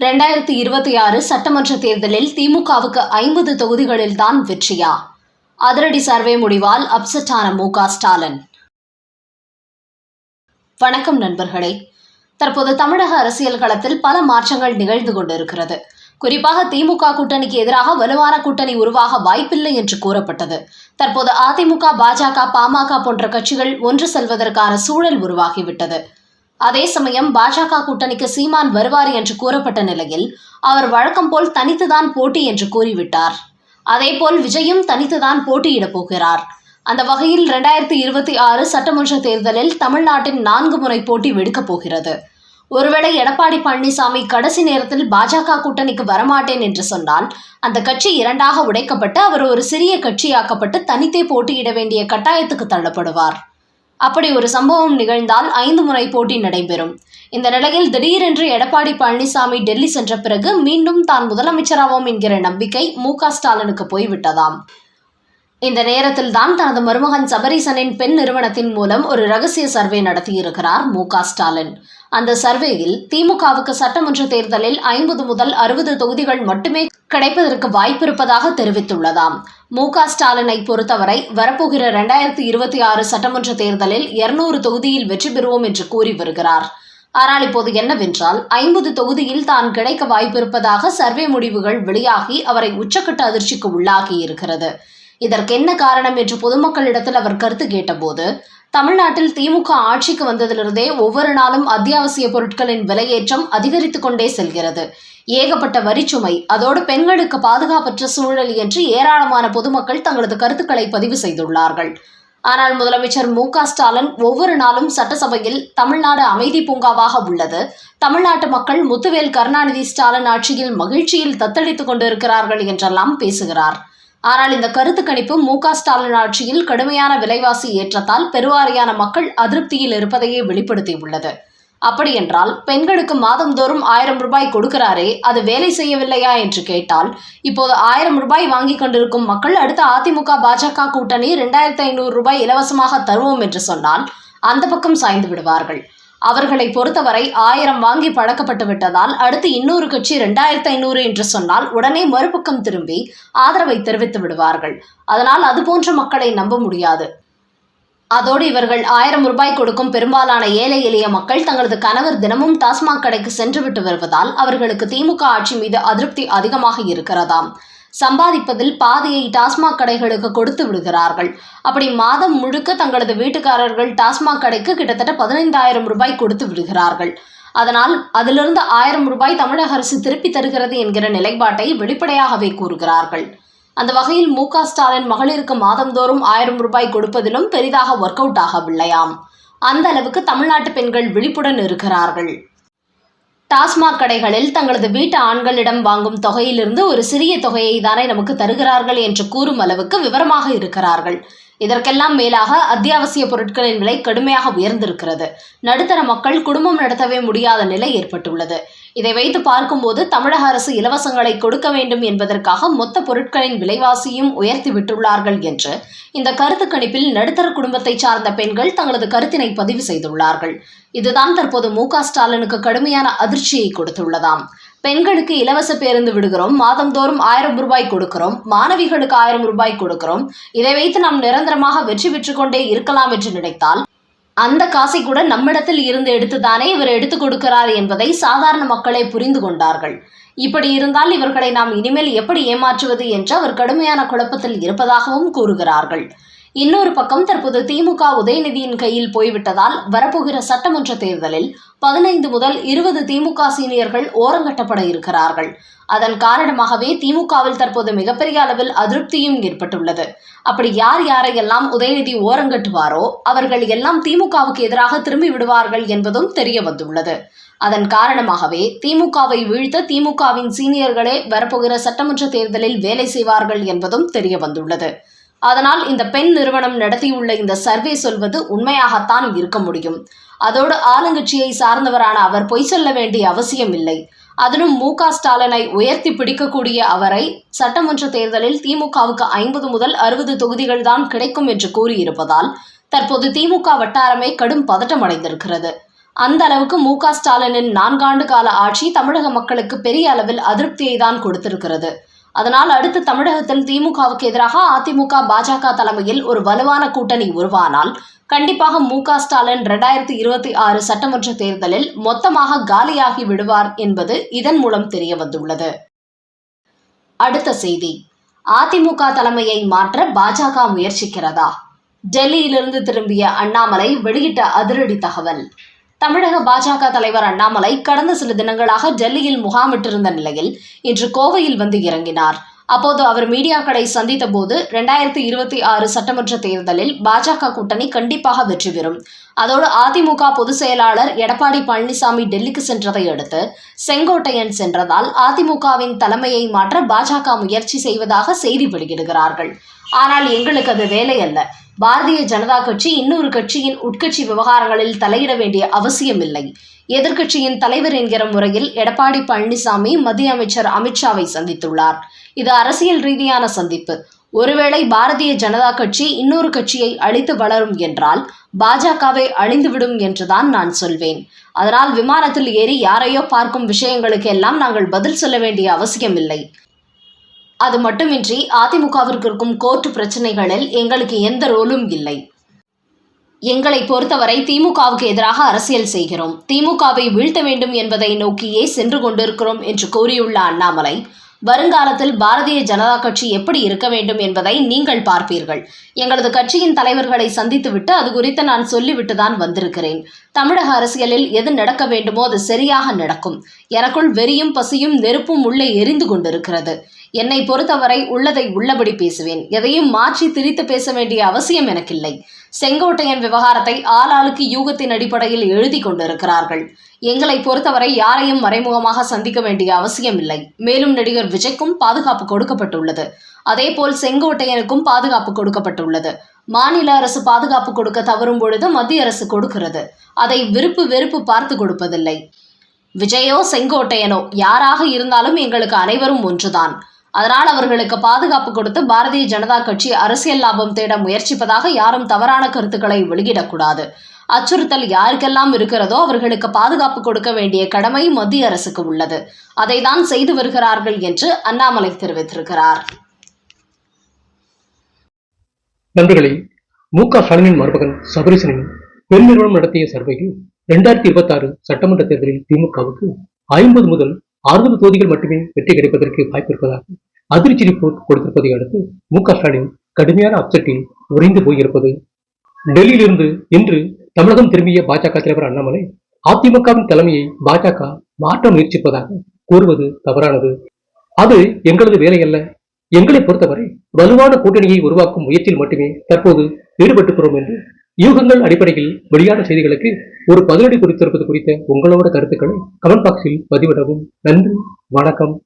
ரெண்டாயிரத்தி இருபத்தி ஆறு சட்டமன்ற தேர்தலில் திமுகவுக்கு ஐம்பது தொகுதிகளில் தான் வெற்றியா? அதிரடி சர்வே முடிவால் அப்செட்டான மு க ஸ்டாலின். வணக்கம் நண்பர்களே. தற்போது தமிழக அரசியல் களத்தில் பல மாற்றங்கள் நிகழ்ந்து கொண்டிருக்கிறது. குறிப்பாக திமுக கூட்டணிக்கு எதிராக வலுவான கூட்டணி உருவாக வாய்ப்பில்லை என்று கூறப்பட்டது. தற்போது அதிமுக பாஜக பாமக போன்ற கட்சிகள் ஒன்று செல்வதற்கான சூழல் உருவாகிவிட்டது. அதே சமயம் பாஜக கூட்டணிக்கு சீமான் வருவார் என்று கூறப்பட்ட நிலையில் அவர் வழக்கம் போல் தனித்துதான் போட்டி என்று கூறிவிட்டார். அதேபோல் விஜயும் தனித்துதான் போட்டியிடப் போகிறார். அந்த வகையில் இரண்டாயிரத்தி இருபத்தி ஆறு சட்டமன்ற தேர்தலில் தமிழ்நாட்டின் நான்கு முறை போட்டி வெடிக்கப் போகிறது. ஒருவேளை எடப்பாடி பழனிசாமி கடைசி நேரத்தில் பாஜக கூட்டணிக்கு வரமாட்டேன் என்று சொன்னால் அந்த கட்சி இரண்டாக உடைக்கப்பட்டு அவர் ஒரு சிறிய கட்சியாக்கப்பட்டு தனித்தே போட்டியிட வேண்டிய கட்டாயத்துக்கு தள்ளப்படுவார். அப்படி ஒரு சம்பவம் நிகழ்ந்தால் ஐந்து முறை போட்டி நடைபெறும். இந்த நிலையில் திடீரென்று எடப்பாடி பழனிசாமி டெல்லி சென்ற பிறகு மீண்டும் தான் முதலமைச்சராவோம் என்கிற நம்பிக்கை மு க ஸ்டாலினுக்கு போய்விட்டதாம். இந்த நேரத்தில் தான் தனது மருமகன் சபரீசனின் பெண் நிறுவனத்தின் மூலம் ஒரு ரகசிய சர்வே நடத்தியிருக்கிறார் மு க ஸ்டாலின். அந்த சர்வேயில் திமுகவுக்கு சட்டமன்ற தேர்தலில் ஐம்பது முதல் அறுபது தொகுதிகள் மட்டுமே கிடைப்பதற்கு வாய்ப்பிருப்பதாக தெரிவித்துள்ளதாம். மு. க. ஸ்டாலினை பொறுத்தவரை வரப்போகிற இரண்டாயிரத்தி இருபத்தி ஆறு சட்டமன்ற தேர்தலில் இருநூறு தொகுதியில் வெற்றி பெறுவோம் என்று கூறி வருகிறார். ஆனால் இப்போது என்னவென்றால் ஐம்பது தொகுதியில் தான் கிடைக்க வாய்ப்பிருப்பதாக சர்வே முடிவுகள் வெளியாகி அவரை உச்சக்கட்ட அதிர்ச்சிக்கு உள்ளாகி இருக்கிறது. இதற்கு என்ன காரணம் என்று பொதுமக்களிடத்தில் அவர் கருத்து கேட்டபோது தமிழ்நாட்டில் திமுக ஆட்சிக்கு வந்ததிலிருந்தே ஒவ்வொரு நாளும் அத்தியாவசிய பொருட்களின் விலையேற்றம் அதிகரித்து கொண்டே செல்கிறது. ஏகப்பட்ட வரிச்சுமை அதோடு பெண்களுக்கு பாதுகாப்பற்ற சூழல் என்று ஏராளமான பொதுமக்கள் தங்களது கருத்துக்களை பதிவு செய்துள்ளார்கள். ஆனால் முதலமைச்சர் மு க ஸ்டாலின் ஒவ்வொரு நாளும் சட்டசபையில் தமிழ்நாடு அமைதி பூங்காவாக உள்ளது. தமிழ்நாட்டு மக்கள் முத்துவேல் கருணாநிதி ஸ்டாலின் ஆட்சியில் மகிழ்ச்சியில் தத்தளித்துக் கொண்டிருக்கிறார்கள் என்றெல்லாம் பேசுகிறார். ஆனால் இந்த கருத்து கணிப்பு மு ஸ்டாலின் ஆட்சியில் கடுமையான விலைவாசி ஏற்றத்தால் பெருவாரியான மக்கள் அதிருப்தியில் இருப்பதையே வெளிப்படுத்தியுள்ளது. அப்படியென்றால் பெண்களுக்கு மாதந்தோறும் ஆயிரம் ரூபாய் கொடுக்கிறாரே அது வேலை செய்யவில்லையா என்று கேட்டால் இப்போது ஆயிரம் ரூபாய் வாங்கி கொண்டிருக்கும் மக்கள் அடுத்த அதிமுக பாஜக கூட்டணி இரண்டாயிரத்தி ஐநூறு ரூபாய் இலவசமாக தருவோம் என்று சொன்னால் அந்த பக்கம் சாய்ந்து விடுவார்கள். அவர்களை பொறுத்தவரை ஆயிரம் வாங்கி பழக்கப்பட்டு விட்டதால் அடுத்து இன்னொரு கட்சி ரெண்டாயிரத்து ஐநூறு என்று சொன்னால் உடனே மறுபக்கம் திரும்பி ஆதரவை தெரிவித்து விடுவார்கள். அதனால் அதுபோன்ற மக்களை நம்ப முடியாது. அதோடு இவர்கள் ஆயிரம் ரூபாய் கொடுக்கும் பெரும்பாலான ஏழை எளிய மக்கள் தங்களது கணவர் தினமும் டாஸ்மாக் கடைக்கு சென்றுவிட்டு வருவதால் அவர்களுக்கு திமுக ஆட்சி மீது அதிருப்தி அதிகமாக இருக்கிறதாம். சம்பாதிப்பதில் பாதியை டாஸ்மாக் கடைகளுக்கு கொடுத்து விடுகிறார்கள். அப்படி மாதம் முழுக்க தங்களது வீட்டுக்காரர்கள் டாஸ்மாக் கடைக்கு கிட்டத்தட்ட பதினைந்தாயிரம் ரூபாய் கொடுத்து விடுகிறார்கள். அதனால் அதிலிருந்து ஆயிரம் ரூபாய் தமிழக அரசு திருப்பி தருகிறது என்கிற நிலைப்பாட்டை வெளிப்படையாகவே கூறுகிறார்கள். அந்த வகையில் மு ஸ்டாலின் மகளிருக்கு மாதந்தோறும் ஆயிரம் ரூபாய் கொடுப்பதிலும் பெரிதாக ஒர்க் அவுட் ஆகவில்லையாம். அந்த அளவுக்கு தமிழ்நாட்டு பெண்கள் விழிப்புடன் இருக்கிறார்கள். டாஸ்மாக் கடைகளில் தங்களது வீட்டு ஆண்களிடம் வாங்கும் தொகையிலிருந்து ஒரு சிறிய தொகையை தானே நமக்கு தருகிறார்கள் என்று கூறும் அளவுக்கு விவரமாக இருக்கிறார்கள். இதற்கெல்லாம் மேலாக அத்தியாவசிய பொருட்களின் விலை கடுமையாக உயர்ந்திருக்கிறது. நடுத்தர மக்கள் குடும்பம் நடத்தவே முடியாத நிலை ஏற்பட்டுள்ளது. இதை வைத்து பார்க்கும்போது தமிழக அரசு இலவசங்களை கொடுக்க வேண்டும் என்பதற்காக மொத்த பொருட்களின் விலைவாசியும் உயர்த்தி விட்டுள்ளார்கள் என்று இந்த கருத்து கணிப்பில் நடுத்தர குடும்பத்தை சார்ந்த பெண்கள் தங்களது கருத்தினை பதிவு செய்துள்ளார்கள். இதுதான் தற்போது மு ஸ்டாலினுக்கு கடுமையான அதிர்ச்சியை கொடுத்துள்ளதாம். பெண்களுக்கு இலவச பேருந்து விடுகிறோம் மாதந்தோறும் ஆயிரம் ரூபாய் கொடுக்கிறோம் மாணவிகளுக்கு ஆயிரம் ரூபாய் கொடுக்கிறோம். இதை வைத்து நாம் நிரந்தரமாக வெற்றி பெற்றுக் கொண்டே இருக்கலாம் என்று நினைத்தால் அந்த காசை கூட நம்மிடத்தில் இருந்து எடுத்துதானே இவர் எடுத்துக் கொடுக்கிறார் என்பதை சாதாரண மக்களே புரிந்து கொண்டார்கள். இப்படி இருந்தால் இவர்களை நாம் இனிமேல் எப்படி ஏமாற்றுவது என்று அவர் கடுமையான குழப்பத்தில் இருப்பதாகவும் கூறுகிறார்கள். இன்னொரு பக்கம் தற்போது திமுக உதயநிதியின் கையில் போய்விட்டதால் வரப்போகிற சட்டமன்ற தேர்தலில் பதினைந்து முதல் இருபது திமுக சீனியர்கள் ஓரங்கட்டப்பட இருக்கிறார்கள். அதன் காரணமாகவே திமுகவில் தற்போது மிகப்பெரிய அளவில் அதிருப்தியும் ஏற்பட்டுள்ளது. அப்படி யார் யாரையெல்லாம் உதயநிதி ஓரங்கட்டுவாரோ அவர்கள் எல்லாம் திமுகவுக்கு எதிராக திரும்பி விடுவார்கள் என்பதும் தெரிய வந்துள்ளது. அதன் காரணமாகவே திமுகவை வீழ்த்த திமுகவின் சீனியர்களே வரப்போகிற சட்டமன்ற தேர்தலில் வேலை செய்வார்கள் என்பதும் தெரிய வந்துள்ளது. அதனால் இந்த பெண் நிறுவனம் நடத்தியுள்ள இந்த சர்வே சொல்வது உண்மையாகத்தான் இருக்க முடியும். அதோடு ஆளுங்கட்சியை சார்ந்தவரான அவர் பொய் சொல்ல வேண்டிய அவசியம் இல்லை. அதிலும் மு க ஸ்டாலினை உயர்த்தி பிடிக்கக்கூடிய அவரை சட்டமன்ற தேர்தலில் திமுகவுக்கு ஐம்பது முதல் அறுபது தொகுதிகள் தான் கிடைக்கும் என்று கூறியிருப்பதால் தற்போது திமுக வட்டாரமே கடும் பதட்டம் அடைந்திருக்கிறது. அந்த அளவுக்கு மு க ஸ்டாலினின் நான்காண்டு கால ஆட்சி தமிழக மக்களுக்கு பெரிய அளவில் அதிருப்தியை தான் கொடுத்திருக்கிறது. அதனால் அடுத்து தமிழகத்தில் திமுகவுக்கு எதிராக அதிமுக பாஜக தலைமையில் ஒரு வலுவான கூட்டணி உருவானால் கண்டிப்பாக மு க ஸ்டாலின் ரெண்டாயிரத்தி இருபத்தி ஆறு சட்டமன்ற தேர்தலில் மொத்தமாக காலியாகி விடுவார் என்பது இதன் மூலம் தெரிய வந்துள்ளது அடுத்த செய்தி. அதிமுக தலைமையை மாற்ற பாஜக முயற்சிக்கிறதா? டெல்லியிலிருந்து திரும்பிய அண்ணாமலை வெளியிட்ட அதிரடி தகவல். தமிழக பாஜக தலைவர் அண்ணாமலை கடந்த சில தினங்களாக டெல்லியில் முகாமிட்டிருந்த நிலையில் இன்று கோவையில் வந்து இறங்கினார். அப்போது அவர் மீடியாக்களை சந்தித்த போது ரெண்டாயிரத்தி இருபத்தி ஆறு சட்டமன்ற தேர்தலில் பாஜக கூட்டணி கண்டிப்பாக வெற்றி பெறும். அதோடு அதிமுக பொதுச் செயலாளர் எடப்பாடி பழனிசாமி டெல்லிக்கு சென்றதை அடுத்து செங்கோட்டையன் சென்றதால் அதிமுகவின் தலைமையை மாற்ற பாஜக முயற்சி செய்வதாக செய்தி வெளியிடுகிறார்கள். ஆனால் எங்களுக்கு அது வேலை அல்ல பாரதிய ஜனதா கட்சி இன்னொரு கட்சியின் உட்கட்சி விவகாரங்களில் தலையிட வேண்டிய அவசியமில்லை. எதிர்க்கட்சியின் தலைவர் என்கிற முறையில் எடப்பாடி பழனிசாமி மத்திய அமைச்சர் அமித்ஷாவை சந்தித்துள்ளார். இது அரசியல் ரீதியான சந்திப்பு. ஒருவேளை பாரதிய ஜனதா கட்சி இன்னொரு கட்சியை அழித்து வளரும் என்றால் பாஜகவை அழிந்துவிடும் என்றுதான் நான் சொல்வேன். அதனால் விமானத்தில் ஏறி யாரையோ பார்க்கும் விஷயங்களுக்கு எல்லாம் நாங்கள் பதில் சொல்ல வேண்டிய அவசியமில்லை. அது மட்டுமின்றி அதிமுகவிற்கு இருக்கும் கோர்ட் பிரச்சனைகளில் எங்களுக்கு எந்த ரோலும் இல்லை. எங்களை பொறுத்தவரை திமுகவுக்கு எதிராக அரசியல் செய்கிறோம். திமுகவை வீழ்த்த வேண்டும் என்பதை நோக்கியே சென்று கொண்டிருக்கிறோம் என்று கூறியுள்ள அண்ணாமலை வருங்காலத்தில் பாரதிய ஜனதா கட்சி எப்படி இருக்க வேண்டும் என்பதை நீங்கள் பார்ப்பீர்கள். எங்களது கட்சியின் தலைவர்களை சந்தித்துவிட்டு அது குறித்து நான் சொல்லிவிட்டு தான் வந்திருக்கிறேன். தமிழக அரசியலில் எது நடக்க வேண்டுமோ அது சரியாக நடக்கும். எனக்குள் வெறியும் பசியும் நெருப்பும் உள்ளே எரிந்து கொண்டிருக்கிறது. என்னை பொறுத்தவரை உள்ளதை உள்ளபடி பேசுவேன். எதையும் மாற்றி திரித்து பேச வேண்டிய அவசியம் எனக்கில்லை. செங்கோட்டையன் விவகாரத்தை ஆளாளுக்கு யூகத்தின் அடிப்படையில் எழுதி கொண்டிருக்கிறார்கள். எங்களை பொறுத்தவரை யாரையும் மறைமுகமாக சந்திக்க வேண்டிய அவசியம் இல்லை. மேலும் நடிகர் விஜய்க்கும் பாதுகாப்பு கொடுக்கப்பட்டுள்ளது. அதேபோல் செங்கோட்டையனுக்கும் பாதுகாப்பு கொடுக்கப்பட்டுள்ளது. மாநில அரசு பாதுகாப்பு கொடுக்க தவறும் பொழுது மத்திய அரசு கொடுக்கிறது. அதை விருப்பு வெறுப்பு பார்த்து கொடுப்பதில்லை. விஜயோ செங்கோட்டையனோ யாராக இருந்தாலும் எங்களுக்கு அனைவரும் ஒன்றுதான். அதனால் அவர்களுக்கு பாதுகாப்பு கொடுத்து பாரதிய ஜனதா கட்சி அரசியல் லாபம் தேட முயற்சிப்பதாக யாரும் தவறான கருத்துக்களை வெளியிடக்கூடாது. அச்சுறுத்தல் யாருக்கெல்லாம் இருக்கிறதோ அவர்களுக்கு பாதுகாப்பு கொடுக்க வேண்டிய கடமை மத்திய அரசுக்கு உள்ளது. அதை தான் செய்து வருகிறார்கள் என்று அண்ணாமலை தெரிவித்திருக்கிறார். நண்பர்களே மு க ஸ்டாலினின் மருமகன் சபரிசனின் பெருநிறுவனம் நடத்திய சர்வையில் இரண்டாயிரத்தி இருபத்தி ஆறு சட்டமன்ற தேர்தலில் திமுகவுக்கு ஐம்பது முதல் அறுபது தொகுதிகள் மட்டுமே வெற்றி கிடைப்பதற்கு வாய்ப்பு இருப்பதாக அதிர்ச்சி ரிப்போர்ட் கொடுத்திருப்பதை அடுத்து மு க ஸ்டாலின் கடுமையான அப்செட்டில் உறைந்து போயிருப்பது. டெல்லியிலிருந்து இன்று தமிழகம் திரும்பிய பாஜக தலைவர் அண்ணாமலை அதிமுகவின் தலைமையை பாஜக மாற்ற முயற்சிப்பதாக கூறுவது தவறானது. அது எங்களது வேலையல்ல. எங்களை பொறுத்தவரை வலுவான கூட்டணியை உருவாக்கும் முயற்சியில் மட்டுமே தற்போது ஈடுபட்டுக்கிறோம் என்று யூகங்கள் அடிப்படையில் வெளியான செய்திகளுக்கு ஒரு பதிலடி கொடுத்திருப்பது குறித்த உங்களோட கருத்துக்களை கமெண்ட் பாக்ஸில் பதிவிடவும். நன்றி வணக்கம்.